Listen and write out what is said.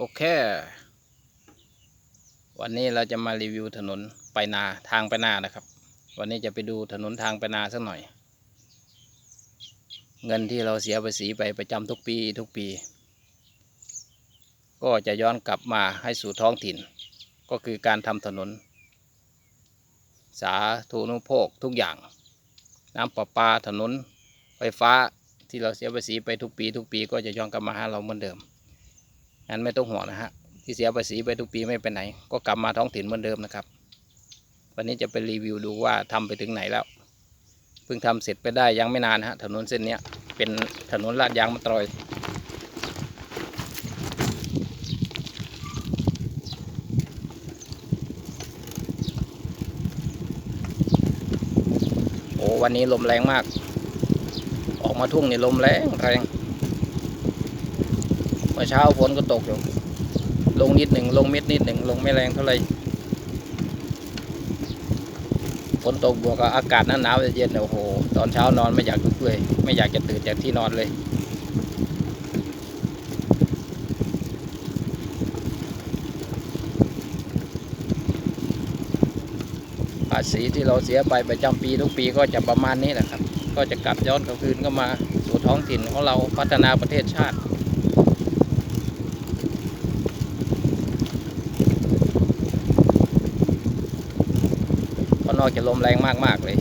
โอเค วันนี้เราจะมารีวิวถนนไปนาทางไปนานะครับ วันนี้จะไปดูถนนทางไปนาสักหน่อย เงินที่เราเสียภาษีไปประจำทุกปีทุกปี ก็จะย้อนกลับมาให้สู่ท้องถิ่น ก็คือการทำถนน สาธารณูปโภคทุกอย่าง น้ำประปาถนนไฟฟ้าที่เราเสียภาษีไปทุกปี ทุกปีก็จะย้อนกลับมาหาเราเหมือนเดิม งั้นไม่ต้องห่วงนะฮะที่เสียภาษีไปทุกปีไม่ไปไหน ก็กลับมาท้องถิ่นเหมือนเดิมนะครับ วันนี้จะไปรีวิวดูว่าทำไปถึงไหนแล้วเพิ่งทำเสร็จไปได้ยังไม่นานฮะถนนเส้นนี้เป็นถนนลาดยางมะตรอยโอ้วันนี้ลมแรงมาก ออกมาทุ่งนี่ลมแรงแรง มื่อเช้าฝนก็ตกอยู่ ลงนิดหนึ่งลงเม็ดนิดหนึ่งลงไม่แรงเท่าไหร่ฝนตกบวกกับอากาศหนาวๆเย็นโอ้โห ตอนเช้านอนไม่อยากลุกเลย ไม่อยากจะตื่นจากที่นอนเลย ภาษีที่เราเสียไปประจำปีทุกปีก็จะประมาณนี้แหละครับ ก็จะกลับย้อนกลับคืนก็มาสู่ท้องถิ่นของเราพัฒนาประเทศชาติ เพราะ นอกจะลมแรงมากๆเลย